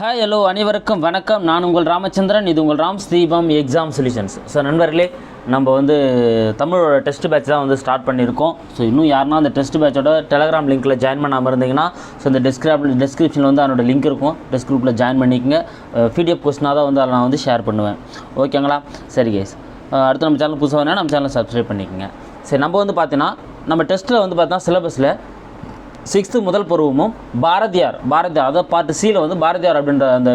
Hi hello அனைவருக்கும் வணக்கம். நான் உங்கள் ராமச்சந்திரன். இது உங்கள் ராம் ஸ்ரீபம் எக்ஸாம் சொல்யூஷன்ஸ் ஸோ நண்பர்களே நம்ம வந்து தமிழோட டெஸ்ட் பேட்ச் தான் வந்து ஸ்டார்ட் பண்ணியிருக்கோம். ஸோ இன்னும் யாருன்னா அந்த டெஸ்ட் பேட்சோட டெலகிராம் லிங்க்கில் ஜாயின் பண்ணாமல் இருந்தீங்கன்னா ஸோ இந்த டெஸ்கிராப் டெஸ்கிரிப்ஷனில் வந்து அதனோட லிங்க் இருக்கும். டெஸ்க் குரூப்பில் ஜாயின் பண்ணிக்கங்க. பிடிஎஃப் கொஸ்டினாக தான் வந்து அதை நான் வந்து ஷேர் பண்ணுவேன். ஓகேங்களா சரி கேஸ் அடுத்து நம்ம சேனல் புதுசாக வேணால் நம்ம சேனலை சப்ஸ்கிரைப் பண்ணிக்கோங்க. சரி நம்ம வந்து பார்த்தீங்கன்னா நம்ம டெஸ்ட்டில் வந்து பார்த்தா சிலபஸில் சிக்ஸ்த்து முதல் பருவமும் பாரதியார் பாரதியார் அதாவது பார்ட் சியில் வந்து பாரதியார் அப்படின்ற அந்த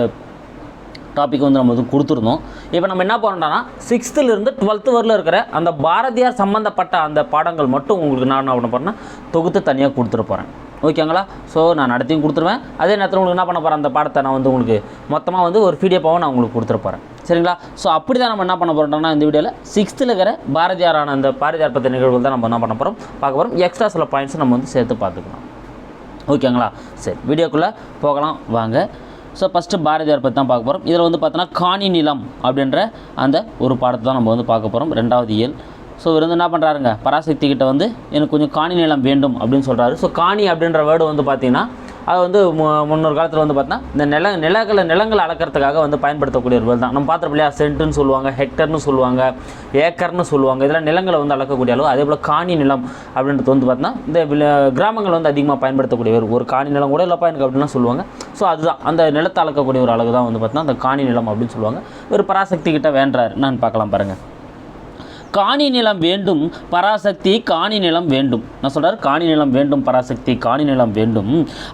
டாபிக் வந்து நம்ம வந்து கொடுத்துருந்தோம். இப்போ நம்ம என்ன பண்ணுறோம்னா சிக்ஸ்த்துலேருந்து டுவெல்த்து வரல இருக்கிற அந்த பாரதியார் சம்மந்தப்பட்ட அந்த பாடங்கள் மட்டும் உங்களுக்கு நான் என்ன பண்ண போகிறேன்னா தொகுத்து தனியாக கொடுத்துட்டு போகிறேன் ஓகேங்களா ஸோ நான் நடத்தியும் கொடுத்துருவேன். அதே நேரத்தில் உங்களுக்கு என்ன பண்ண போகிறேன் அந்த பாடத்தை நான் வந்து உங்களுக்கு மொத்தமாக வந்து ஒரு பிடிஎஃபாகவும் நான் உங்களுக்கு கொடுத்துட போகிறேன் சரிங்களா? ஸோ அப்படி தான் நம்ம என்ன பண்ண போகிறோம்னா இந்த வீடியோவில் சிக்ஸ்த்தில் இருக்கிற பாரதியாரான அந்த பாரதியார் பற்றிய நிகழ்வுகள் தான் நம்ம என்ன பண்ண போகிறோம் பார்க்க போகிறோம் எக்ஸ்ட்ரா சில பாயிண்ட்ஸ் நம்ம வந்து சேர்த்து பார்த்துக்கலாம். ஓகேங்களா சரி வீடியோக்குள்ளே போகலாம் வாங்க. ஸோ ஃபஸ்ட்டு பாரதியார் பற்றி தான் பார்க்க போகிறோம் இதில் வந்து பார்த்தோன்னா காணி நிலம் அப்படின்ற அந்த ஒரு பாடத்தை தான் நம்ம வந்து பார்க்க போகிறோம் ரெண்டாவது இயல். ஸோ இவர் வந்து என்ன பண்ணுறாருங்க பராசக்தி கிட்ட வந்து எனக்கு கொஞ்சம் காணி நிலம் வேண்டும் அப்படின்னு சொல்கிறாரு ஸோ காணி அப்படின்ற வேர்டு வந்து பார்த்திங்கன்னா அது வந்து மு- முன்னொரு காலத்தில் வந்து பார்த்தீங்கன்னா இந்த நில நிலங்களை நிலங்களை அளக்கிறதுக்காக வந்து பயன்படுத்தக்கூடிய ஒரு தான். நம்ம பார்த்துருப்போம் இல்லையா? சென்ட்டுன்னு சொல்லுவாங்க ஹெக்டர்னு சொல்லுவாங்க ஏக்கர்னு சொல்லுவாங்க. இதெல்லாம் நிலங்களை வந்து அளக்கக்கூடிய அளவு. அதே போல் காணி நிலம் அப்படின்றது வந்து பார்த்தீங்கன்னா இந்த கிராமங்கள் வந்து அதிகமாக பயன்படுத்தக்கூடிய ஒரு ஒரு காணி நிலம் கூட இல்லைப்பா எனக்கு அப்படின்னா சொல்லுவாங்க. ஸோ அதுதான். அந்த நிலத்தை அளக்கக்கூடிய ஒரு அளவு தான் வந்து பார்த்தீங்கன்னா அந்த காணி நிலம் அப்படின்னு சொல்லுவாங்க. ஒரு பராசக்தி கிட்ட வேண்டார் நான் பார்க்கலாம் பாருங்கள் காணி நிலம் வேண்டும் பராசக்தி காணி நிலம் வேண்டும். நான் சொல்கிறார் காணி நிலம் வேண்டும் பராசக்தி காணி நிலம் வேண்டும்.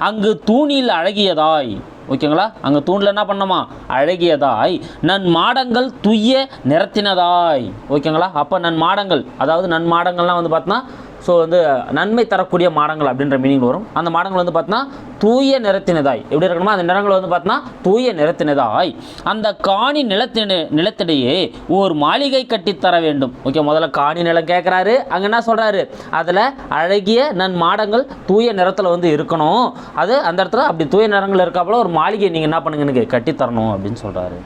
அங்கு தூணில் அழகியதாய். ஓகேங்களா? அங்கே தூணில் என்ன பண்ணோமா? அழகியதாய். நன் மாடங்கள் துய்ய நிறத்தினதாய். ஓகேங்களா? அப்போ நன் மாடங்கள் அதாவது நன் மாடங்கள்லாம் வந்து பார்த்தோன்னா ஸோ வந்து நன்மை தரக்கூடிய மாடங்கள் அப்படின்ற மீனிங் வரும். அந்த மாடங்கள் வந்து பார்த்தோன்னா தூய நிறத்தினதாய். எப்படி இருக்கணுமோ? அந்த நிறங்கள் வந்து பார்த்தோன்னா தூய நிறத்தினதாய். அந்த காணி நிலத்தின நிலத்திடையே ஒரு மாளிகை கட்டித்தர வேண்டும். ஓகே முதல்ல காணி நிலம் கேட்குறாரு அங்கே என்ன சொல்கிறாரு அதில் அழகிய நன் மாடங்கள் தூய நிறத்தில் வந்து இருக்கணும். அது அந்த இடத்துல அப்படி தூய நிறங்கள் இருக்காப்புல ஒரு மாளிகை நீங்கள் என்ன பண்ணுங்க எனக்கு கட்டித்தரணும் அப்படின்னு சொல்கிறாரு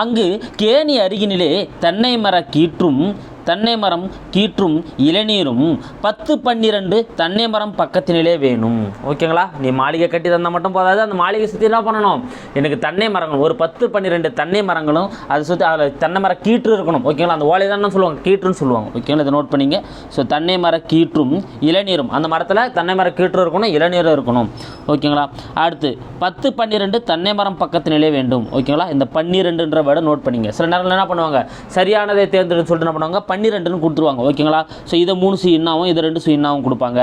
அங்கு கேணி அருகினிலே தென்னை மர கீற்றும் தென்னை மரம் கீற்றும் இளநீரும். பத்து பன்னிரண்டு தென்னை மரம் பக்கத்தினிலே வேணும். ஓகேங்களா? நீ மாளிகை கட்டி தந்தால் மட்டும் போதாது அந்த மாளிகை சுற்றி என்ன பண்ணணும்? எனக்கு தென்னை மரங்கள் ஒரு பத்து பன்னிரெண்டு தென்னை மரங்களும் அதை சுற்றி அதில் தென்னை மர கீற்று இருக்கணும். ஓகேங்களா? அந்த ஓலை தான் சொல்லுவாங்க? கீற்றுன்னு சொல்லுவாங்க. ஓகேங்களா? இதை நோட் பண்ணிங்க. ஸோ தென்னை மர கீற்றும் இளநீரும். அந்த மரத்தில் தென்னை மர கீற்று இருக்கணும் இளநீரும் இருக்கணும். ஓகேங்களா? அடுத்து பத்து பன்னிரெண்டு தென்னை மரம் பக்கத்தினிலே வேண்டும். ஓகேங்களா? இந்த பன்னிரெண்டுன்ற வேர்டை நோட் பண்ணிங்க. சில நேரங்கள் என்ன பண்ணுவாங்க? சரியானதை தேர்ந்தெடுன்னு சொல்லிட்டு என்ன பண்ணுவாங்க? பன்னிரெண்டுன்னு கொடுத்துருவாங்க ஓகேங்களா? ஸோ இதை மூணு சி இன்னாவும் இதை ரெண்டு சி இன்னாவும் கொடுப்பாங்க.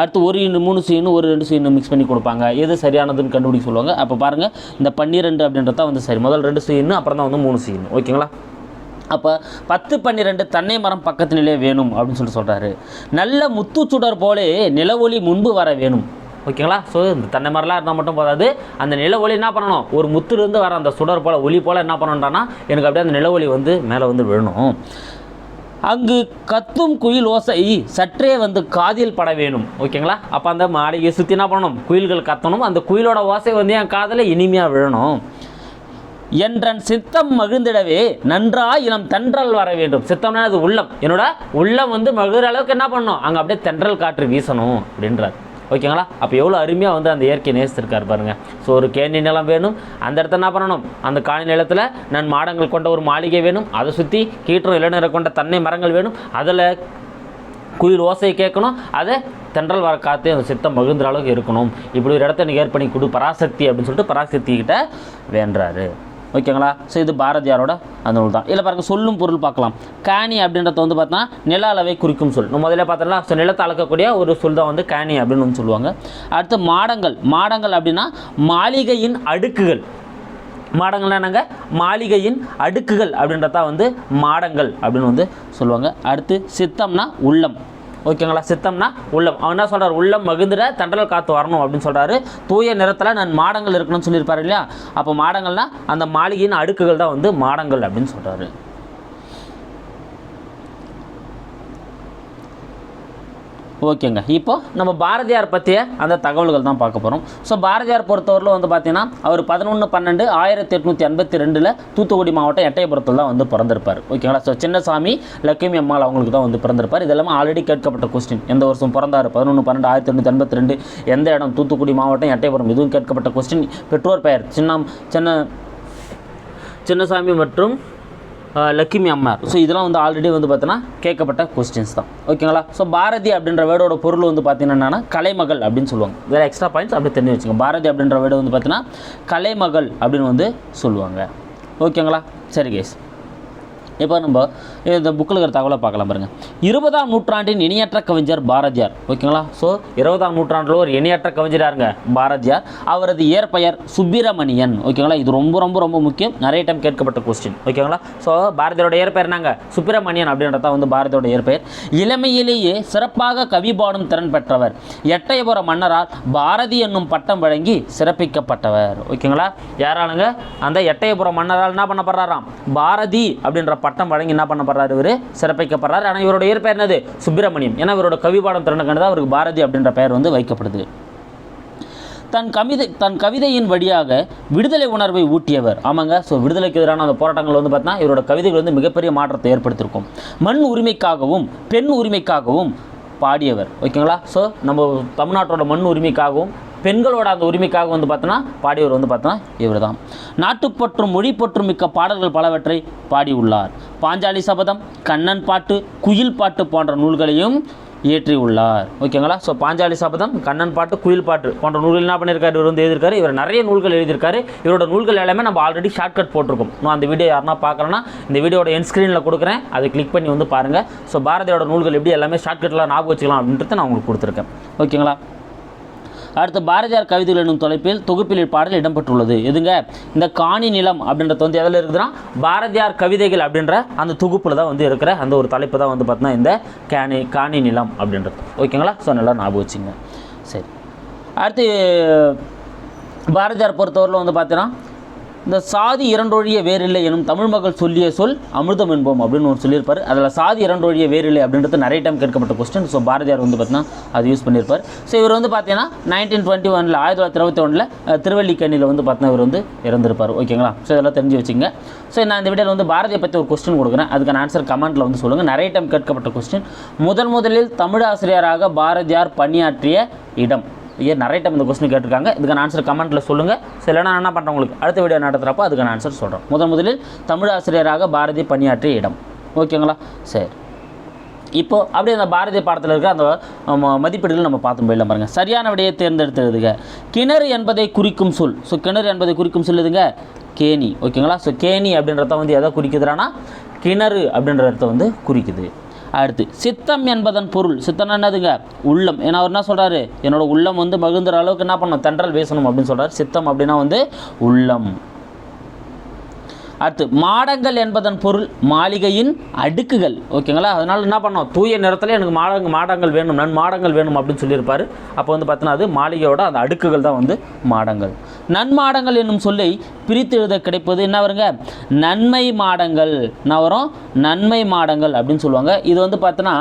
அடுத்து ஒரு இன்னு மூணு சீனு ஒரு ரெண்டு சீனு மிக்ஸ் பண்ணி கொடுப்பாங்க. எது சரியானதுன்னு கண்டுபிடிக்க சொல்லுவாங்க. அப்போ பாருங்கள் இந்த பன்னிரெண்டு அப்படின்றது தான் வந்து சரி. முதல் ரெண்டு சீனு அப்புறம் தான் வந்து மூணு சீனு ஓகேங்களா? அப்போ பத்து பன்னிரெண்டு தென்னை மரம் பக்கத்தினிலே வேணும் அப்படின்னு சொல்லிட்டு சொல்கிறாரு நல்ல முத்துச்சுடர் போலே நிலவொளி முன்பு வர வேணும் ஓகேங்களா? ஸோ இந்த தென்னை மரம்லாம் இருந்தால் மட்டும் போதாது. அந்த நில ஒளி என்ன பண்ணணும்? ஒரு முத்துலேருந்து வர அந்த சுடர் போல் ஒளி போல் என்ன பண்ணணுன்றான்னா எனக்கு அப்படியே அந்த நில ஒளி வந்து மேலே வந்து விழணும். அங்கு கத்தும் குயில் ஓசை சற்றே வந்து காதில் பட வேணும். ஓகேங்களா? அப்போ அந்த மாளிகையை சுற்றி என்ன பண்ணணும்? குயில்கள் கத்தணும். அந்த குயிலோட ஓசை வந்து என் காதில் இனிமையாக விழணும். என்றன் சித்தம் மகிழ்ந்திடவே நன்றா இளம் தென்றல் வர வேண்டும். சித்தம்னா அது உள்ளம். என்னோட உள்ளம் வந்து மகிழ்கிற அளவுக்கு என்ன பண்ணணும்? அங்கே அப்படியே தென்றல் காற்று வீசணும் அப்படின்றார். ஓகேங்களா? அப்போ எவ்வளோ அருமையாக வந்து அந்த இயற்கை நேசித்திருக்கார் பாருங்கள் ஸோ ஒரு கேணி நிலம் வேணும். அந்த இடத்த என்ன பண்ணணும்? அந்த காணி நிலத்தில் நான் மாடங்கள் கொண்ட ஒரு மாளிகை வேணும். அதை சுற்றி கீற்றம் இளநீரை கொண்ட தன்னை மரங்கள் வேணும். அதில் குயில் ஓசையை கேட்கணும். அதை தென்றல் வர காற்று அந்த சித்தம் மகிழ்ந்த அளவுக்கு இருக்கணும். இப்படி ஒரு இடத்த நீ ஏற்பணி கொடு பராசக்தி அப்படின்னு சொல்லிட்டு பராசக்தி கிட்ட வேண்டுறாரு. ஓகேங்களா? ஸோ இது பாரதியாரோட அந்த நூல் தான். இதில் பாருங்கள் சொல்லும் பொருள் பார்க்கலாம். காணி அப்படின்றத வந்து பார்த்தா நில அளவை குறிக்கும் சொல். நம்ம முதல்ல பார்த்தோம்னா ஸோ நிலத்தை அளக்கக்கூடிய ஒரு சொல் தான் வந்து காணி அப்படின்னு வந்து சொல்லுவாங்க. அடுத்து மாடங்கள். மாடங்கள் அப்படின்னா மாளிகையின் அடுக்குகள். மாடங்கள்னா என்னங்க? மாளிகையின் அடுக்குகள் அப்படின்றதா வந்து மாடங்கள் அப்படின்னு வந்து சொல்லுவாங்க. அடுத்து சித்தம்னா உள்ளம். ஓகேங்களா? சித்தம்னா உள்ளம். அவன் என்ன சொல்கிறார் உள்ளம் மகிழ்ந்துட தண்டல் காத்து வரணும் அப்படின்னு சொல்கிறாரு தூய நிறத்தில் நான் மாடங்கள் இருக்கணும்னு சொல்லியிருப்பாரு இல்லையா? அப்போ மாடங்கள்னால் அந்த மாளிகையின் அடுக்குகள் தான் வந்து மாடங்கள் அப்படின்னு சொல்கிறாரு ஓகேங்க. இப்போது நம்ம பாரதியார் பற்றிய அந்த தகவல்கள் தான் பார்க்க போகிறோம் ஸோ பாரதியார் பொறுத்தவரையில் வந்து பார்த்தீங்கன்னா அவர் பதினொன்று பன்னெண்டு ஆயிரத்தி எட்நூற்றி எண்பத்தி ரெண்டில் தூத்துக்குடி மாவட்டம் எட்டயபுரத்தில் தான் வந்து பிறந்திருப்பார். ஓகேங்களா? ஸோ சின்னசாமி லட்சுமி அம்மாள் அவங்களுக்கு தான் வந்து பிறந்திருப்பார். இதெல்லாமே ஆல்ரெடி கேட்கப்பட்ட கொஸ்டின் எந்த வருஷம் பிறந்தார்? பதினொன்று பன்னெண்டு ஆயிரத்தி எட்நூற்றி எண்பத்தி ரெண்டு எந்த இடம்? தூத்துக்குடி மாவட்டம் எட்டயபுரம் இதுவும் கேட்கப்பட்ட கொஸ்டின் பெற்றோர் பெயர் சின்னம் சின்ன சின்னசாமி மற்றும் லக்கிமி அம்மார் ஸோ இதெல்லாம் வந்து ஆல்ரெடி வந்து பார்த்தீங்கன்னா கேட்கப்பட்ட கொஸ்டின்ஸ் தான். ஓகேங்களா ஸோ பாரதி அப்படின்ற வேர்டோட பொருள் வந்து பார்த்தீங்கன்னா என்னன்னா கலைமகள் அப்படின்னு சொல்லுவாங்க. வேறு எக்ஸ்ட்ரா பாயிண்ட்ஸ் அப்படி தெரிஞ்சு வச்சுக்கோங்க. பாரதி அப்படின்ற வேர்டு வந்து பார்த்தீங்கன்னா கலைமகள் அப்படின்னு வந்து சொல்லுவாங்க. ஓகேங்களா சரி கேஸ் இப்போ நம்ம இந்த புக்கில் இருக்கிற தகவலை பார்க்கலாம் பாருங்கள் இருபதாம் நூற்றாண்டின் இணையற்ற கவிஞர் பாரதியார். ஓகேங்களா? ஸோ இருபதாம் நூற்றாண்டில் ஒரு இணையற்ற கவிஞராருங்க பாரதியார். அவரது இயற்பெயர் சுப்பிரமணியன். ஓகேங்களா? இது ரொம்ப ரொம்ப ரொம்ப முக்கியம். நிறைய டைம் கேட்கப்பட்ட கொஸ்டின் ஓகேங்களா? ஸோ பாரதியோட இயற்பெயர் நாங்கள் சுப்பிரமணியன் அப்படின்றது தான் வந்து பாரதியோட இயற்பெயர். இளமையிலேயே சிறப்பாக கவி பாடும் திறன் பெற்றவர். எட்டயபுர மன்னரால் பாரதி என்னும் பட்டம் வழங்கி சிறப்பிக்கப்பட்டவர். ஓகேங்களா? யாராலுங்க? அந்த எட்டயபுர மன்னரால் என்ன பண்ணப்படுறாராம்? பாரதி அப்படின்ற பட்டம் பட்டம் வழங்கி என்ன பண்ணப்படுறாரு இவர்? சிறப்பிக்கப்படுறாரு. ஆனால் இவரோட இயற்பெயர் என்னது? சுப்பிரமணியம். ஏன்னா இவரோட கவி பாடம் அவருக்கு பாரதி அப்படின்ற பெயர் வந்து வைக்கப்படுது. தன் கவிதை தன் கவிதையின் வழியாக விடுதலை உணர்வை ஊட்டியவர். ஆமாங்க. ஸோ விடுதலைக்கு எதிரான அந்த போராட்டங்கள் வந்து பார்த்தீங்கன்னா இவரோட கவிதைகள் வந்து மிகப்பெரிய மாற்றத்தை ஏற்படுத்தியிருக்கும். மண் உரிமைக்காகவும் பெண் உரிமைக்காகவும் பாடியவர். ஓகேங்களா? ஸோ நம்ம தமிழ்நாட்டோட மண் உரிமைக்காகவும் பெண்களோட அந்த உரிமைக்காக வந்து பார்த்தோன்னா பாடியவர் வந்து பார்த்தோன்னா இவர் தான் நாட்டுப்பற்றும் மொழிப்பற்றும் மிக்க பாடல்கள் பலவற்றை பாடியுள்ளார். பாஞ்சாலி சபதம் கண்ணன் பாட்டு குயில் பாட்டு போன்ற நூல்களையும் இயற்றியுள்ளார். ஓகேங்களா? ஸோ பாஞ்சாலி சபதம் கண்ணன் பாட்டு குயில் பாட்டு போன்ற நூல்கள் என்ன பண்ணியிருக்காரு? இவர் வந்து எழுதியிருக்காரு. இவர் நிறைய நூல்கள் எழுதியிருக்காரு. இவரோட நூல்கள் எல்லாமே நம்ம ஆல்ரெடி ஷார்ட்கட் போட்டிருக்கோம். நான் அந்த வீடியோ யாருன்னா பார்க்குறேன்னா இந்த வீடியோட என் ஸ்க்ரீனில் கொடுக்குறேன். அதை கிளிக் பண்ணி வந்து பாருங்கள் ஸோ பாரதியோட நூல்கள் எப்படி எல்லாமே ஷார்ட்கட்டில் ஞாபகம் வச்சுக்கலாம் அப்படின்றத நான் உங்களுக்கு கொடுத்துருக்கேன். ஓகேங்களா? அடுத்து பாரதியார் கவிதைகள் என்னும் தலைப்பில் தொகுப்பில் பாடல் இடம்பெற்றுள்ளது. எதுங்க? இந்த காணி நிலம் அப்படின்றது வந்து எதில் இருக்குதுன்னா பாரதியார் கவிதைகள் அப்படின்ற அந்த தொகுப்பில் தான் வந்து இருக்கிற அந்த ஒரு தலைப்பு தான் வந்து பார்த்தீங்கன்னா இந்த கேணி காணி நிலம் அப்படின்றது. ஓகேங்களா? ஸோ நல்லா ஞாபகம் வச்சுங்க. சரி. அடுத்து பாரதியார் பொறுத்தவரையில் வந்து பார்த்தீங்கன்னா இந்த சாதி இரண்டொழிய வேறில்லை எனும் தமிழ் மக்கள் சொல்லிய சொல் அமிர்தம் என்போம் அப்படின்னு ஒரு சொல்லியிருப்பார். அதில் சாதி இரண்டொழிய வேறில்லை அப்படின்றது நிறைய டைம் கேட்கப்பட்ட கொஸ்டின் ஸோ பாரதியார் வந்து பார்த்தீங்கன்னா அது யூஸ் பண்ணியிருப்பார். ஸோ இவர் வந்து பார்த்தீங்கன்னா நைன்டீன் டுவெண்ட்டி ஒனில் ஆயிரத்தி தொள்ளாயிரத்தி இருபத்தி ஒன்றில் திருவல்லிக்கண்ணியில் வந்து பார்த்தீங்கன்னா இவர் வந்து இறந்திருப்பார். ஓகேங்களா ஸோ இதெல்லாம் தெரிஞ்சு வச்சுங்க ஸோ நான் இந்த வீடியோவில் வந்து பாரதியை பற்றி ஒரு கொஸ்டின் கொடுக்குறேன். அதுக்கான ஆன்சர் கமெண்ட்டில் வந்து சொல்லுங்கள் நிறைய டைம் கேட்கப்பட்ட கொஸ்டின் முதன் முதலில் தமிழ் ஆசிரியராக பாரதியார் பணியாற்றிய இடம். ஏன் நிறைய டைம் இந்த கொஸ்டின் கேட்டிருக்காங்க. இதுக்கான ஆன்சர் கமெண்ட்டில் சொல்லுங்கள் சில இல்லைனா நான் என்ன பண்ணுறேன் உங்களுக்கு? அடுத்த வீடியோ நடத்துகிறப்போ அதுக்கான ஆன்சர் சொல்கிறேன் முதன் முதலில் தமிழ் ஆசிரியராக பாரதி பணியாற்றிய இடம். ஓகேங்களா சரி. இப்போ அப்படியே அந்த பாரதிய பாடத்தில் இருக்கிற அந்த ம- மதிப்பீடுகள் நம்ம பார்த்து போயிடலாம் பாருங்கள் சரியான விடையை தேர்ந்தெடுத்துருதுங்க கிணறு என்பதை குறிக்கும் சொல். ஸோ கிணறு என்பதை குறிக்கும் சொல்லுதுங்க கேணி. ஓகேங்களா ஸோ கேணி அப்படின்றத வந்து எதை குறிக்குதுன்னா கிணறு அப்படின்றத வந்து குறிக்குது. அடுத்து சித்தம் என்பதன் பொருள். சித்தம் என்னதுங்க? உள்ளம். ஏன்னா அவர் என்ன சொல்கிறாரு என்னோட உள்ளம் வந்து மகிழ்ந்துற அளவுக்கு என்ன பண்ணணும்? தென்றல் வீசணும் அப்படின்னு சொல்கிறார் சித்தம் அப்படின்னா வந்து உள்ளம். அடுத்து மாடங்கள் என்பதன் பொருள் மாளிகையின் அடுக்குகள். ஓகேங்களா? அதனால் என்ன பண்ணோம்? தூய நிறத்தில் எனக்கு மாடங்க மாடங்கள் வேணும் நன் மாடங்கள் வேணும் அப்படின்னு சொல்லியிருப்பார். அப்போ வந்து பார்த்தீங்கன்னா அது மாளிகையோட அந்த அடுக்குகள் தான் வந்து மாடங்கள். நன்மாடங்கள் என்னும் சொல்லை பிரித்து எழுத கிடைப்பது என்ன வருங்க? நன்மை மாடங்கள். என்ன வரும்? நன்மை மாடங்கள் அப்படின்னு சொல்லுவாங்க. இது வந்து பார்த்தோன்னா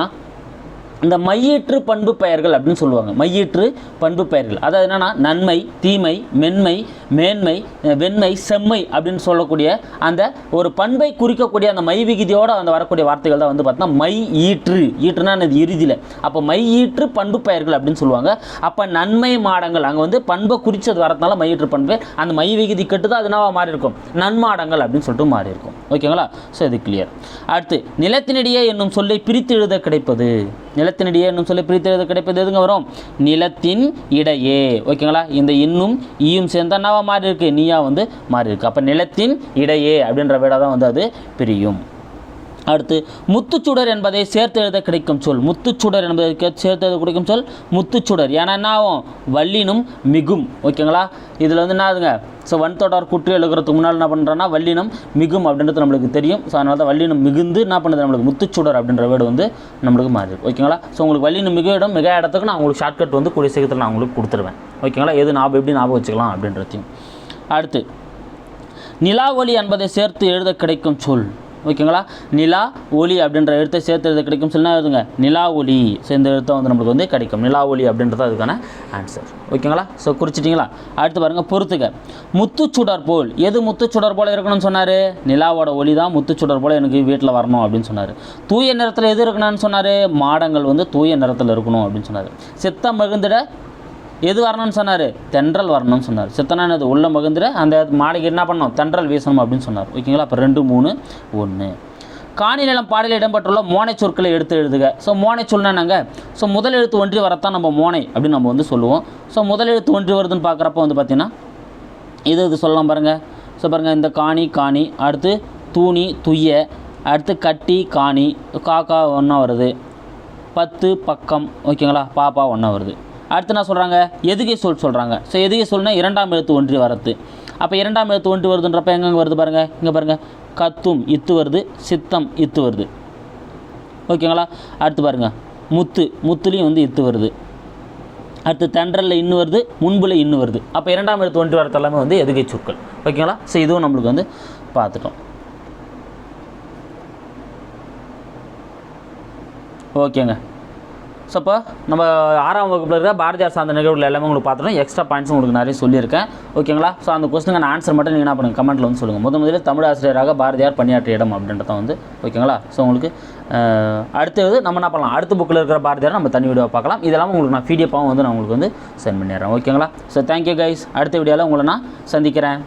இந்த மையீற்று பண்பு பெயர்கள் அப்படின்னு சொல்லுவாங்க. மையீற்று பண்பு பெயர்கள். அதாவது என்னென்னா நன்மை தீமை மென்மை மேன்மை வெண்மை செம்மை அப்படின்னு சொல்லக்கூடிய அந்த ஒரு பண்பை குறிக்கக்கூடிய அந்த மை விகுதியோடு அந்த வரக்கூடிய வார்த்தைகள் தான் வந்து பார்த்தீங்கன்னா மை ஈற்று. ஈற்றுனா அது இறுதியில் அப்போ மை ஈற்று பண்பு பெயர்கள் அப்படின்னு சொல்லுவாங்க. அப்போ நன்மை மாடங்கள் அங்கே வந்து பண்பை குறித்தது வரதுனால மை ஈற்று பண்பு. அந்த மை விகுதி கெட்டு தான் அது மாறி இருக்கும் நன்மாடங்கள் அப்படின்னு சொல்லிட்டு மாறி இருக்கும் ஓகேங்களா? ஸோ இது கிளியர் அடுத்து நிலத்தினிடையே என்னும் சொல்லை பிரித்து எழுத கிடைப்பது. நிலத்தினிடையே என்னும் சொல்லி பிரித்து எழுத கிடைப்பது எதுங்க வரும்? நிலத்தின் இடையே. ஓகேங்களா? இந்த இன்னும் ஈயும் சேர்ந்தா என்னவா மாறி இருக்கு நீயா வந்து மாறி இருக்கு அப்போ நிலத்தின் இடையே அப்படின்ற விட தான் வந்து அது பிரியும். அடுத்து முத்துச்சுடர் என்பதை சேர்த்து எழுத கிடைக்கும் சொல். முத்துச்சுடர் என்பதை சேர்த்து எழுத கிடைக்கும் சொல் முத்துச்சுடர். ஏன்னா என்ன ஆகும் வல்லினும் மிகும். ஓகேங்களா? இதில் வந்து என்ன ஆகுதுங்க ஸோ வன் தொடர் குற்றி எழுகிறதுக்கு முன்னால் என்ன பண்ணுறோன்னா வல்லினம் மிகும் அப்படின்றது நம்மளுக்கு தெரியும். ஸோ அதனால தான் வல்லினம் மிகுந்து என்ன பண்ணுது? நம்மளுக்கு முத்துச்சுடர் அப்படின்ற வேர்டு வந்து நம்மளுக்கு மாறி ஓகேங்களா? ஸோ உங்களுக்கு வல்லினம் மிக இடம் மிக இடத்துக்கு நான் உங்களுக்கு ஷார்ட்கட் வந்து கூடிய சீக்கிரத்தில் நான் உங்களுக்கு கொடுத்துருவேன். ஓகேங்களா? எது ஞாபகம் எப்படி ஞாபகம் வச்சுக்கலாம் அப்படின்றதையும் அடுத்து நிலாவொளி என்பதை சேர்த்து எழுத கிடைக்கும் சொல். ஓகேங்களா? நிலா ஒளி அப்படின்ற எழுத்தை சேர்த்து எழுத கிடைக்கும் சொன்னா எழுதுங்க. நிலா ஒளி சேர்ந்த எழுத்தை வந்து நம்மளுக்கு வந்து கிடைக்கும். நிலா ஒளி அப்படின்றது அதுக்கான ஆன்சர் ஓகேங்களா? ஸோ குறிச்சிட்டிங்களா? அடுத்து பாருங்கள் பொறுத்துக்க முத்துச்சுடர் போல். எது முத்துச்சுடர் போல் இருக்கணும்னு சொன்னார்? நிலாவோட ஒளி தான் முத்துச்சுடர் போல் எனக்கு வீட்டில் வரணும் அப்படின்னு சொன்னார். தூய நிறத்தில் எது இருக்கணும்னு சொன்னார்? மாடங்கள் வந்து தூய நிறத்தில் இருக்கணும் அப்படின்னு சொன்னார். சித்தம் மகிழ்ந்திட எது வரணும்னு சொன்னார்? தென்றல் வரணும்னு சொன்னார். சித்தனா என்னது? உள்ள மகிழ்ந்துரு அந்த மாடிக்கு என்ன பண்ணணும்? தென்றல் வீசணும் அப்படின்னு சொன்னார். ஓகேங்களா? அப்போ ரெண்டு மூணு ஒன்று காணி நிலம் பாடலில் இடம்பெற்றுள்ள மோனை சொற்களை எடுத்து எழுதுக. ஸோ மோனை சொன்னாங்க ஸோ முதல் எழுத்து ஒன்றி வரத்தான் நம்ம மோனை அப்படின்னு நம்ம வந்து சொல்லுவோம். ஸோ முதல் எழுத்து ஒன்றி வருதுன்னு பார்க்குறப்ப வந்து பார்த்திங்கன்னா இது இது சொல்லலாம் பாருங்கள் ஸோ பாருங்கள் இந்த காணி காணி அடுத்து தூணி துய்ய அடுத்து கட்டி காணி காக்கா ஒன்றா வருது. பத்து பக்கம் ஓகேங்களா? பாப்பா ஒன்றா வருது. அடுத்து என்ன சொல்கிறாங்க எதுகை சொல் சொல்கிறாங்க ஸோ எதுகை சொல்னா இரண்டாம் எழுத்து ஒன்றி வரது அப்போ இரண்டாம் எழுத்து ஒன்றி வருதுன்றப்ப எங்கெங்கே வருது பாருங்கள் இங்கே பாருங்கள் கத்தும் இத்து வருது சித்தம் இத்து வருது. ஓகேங்களா? அடுத்து பாருங்கள் முத்து முத்துலேயும் வந்து இத்து வருது. அடுத்து தென்றலில் இன்னு வருது முன்புல இன்னு வருது. அப்போ இரண்டாம் எழுத்து ஒன்றி வரது எல்லாமே வந்து எதுகை சொற்கள். ஓகேங்களா? ஸோ இதுவும் நம்மளுக்கு வந்து பார்த்துட்டோம். ஓகேங்க. ஸோ இப்போ நம்ம ஆறாம் வகுப்பில் இருக்க பாரதியார் சார்ந்த நிகழ்வுகள் எல்லாமே உங்களுக்கு பார்த்துட்டோம். எக்ஸ்ட்ரா பாயிண்ட்ஸும் உங்களுக்கு நிறைய சொல்லியிருக்கேன். ஓகேங்களா ஸோ அந்த கொஸ்டினுக்கான ஆன்சர் மட்டும் நீங்கள் என்ன பண்ணுங்க? கமெண்ட்டில் வந்து சொல்லுங்கள் முத முதலில் தமிழ் ஆசிரியராக பாரதியார் பணியாற்றிய இடம் அப்படின்றத வந்து ஓகேங்களா ஸோ உங்களுக்கு அடுத்தது நம்ம என்ன பண்ணலாம்? அடுத்த புக்கில் இருக்கிற பாரதியார் நம்ம தனி வீடியோ பார்க்கலாம். இதெல்லாம் உங்களுக்கு நான் பிடிஎஃபாகவும் வந்து நான் உங்களுக்கு வந்து சென்ட் பண்ணிடுறேன். ஓகேங்களா ஸோ தேங்க்யூ கைஸ் அடுத்த வீடியோவில் உங்களை நான் சந்திக்கிறேன்.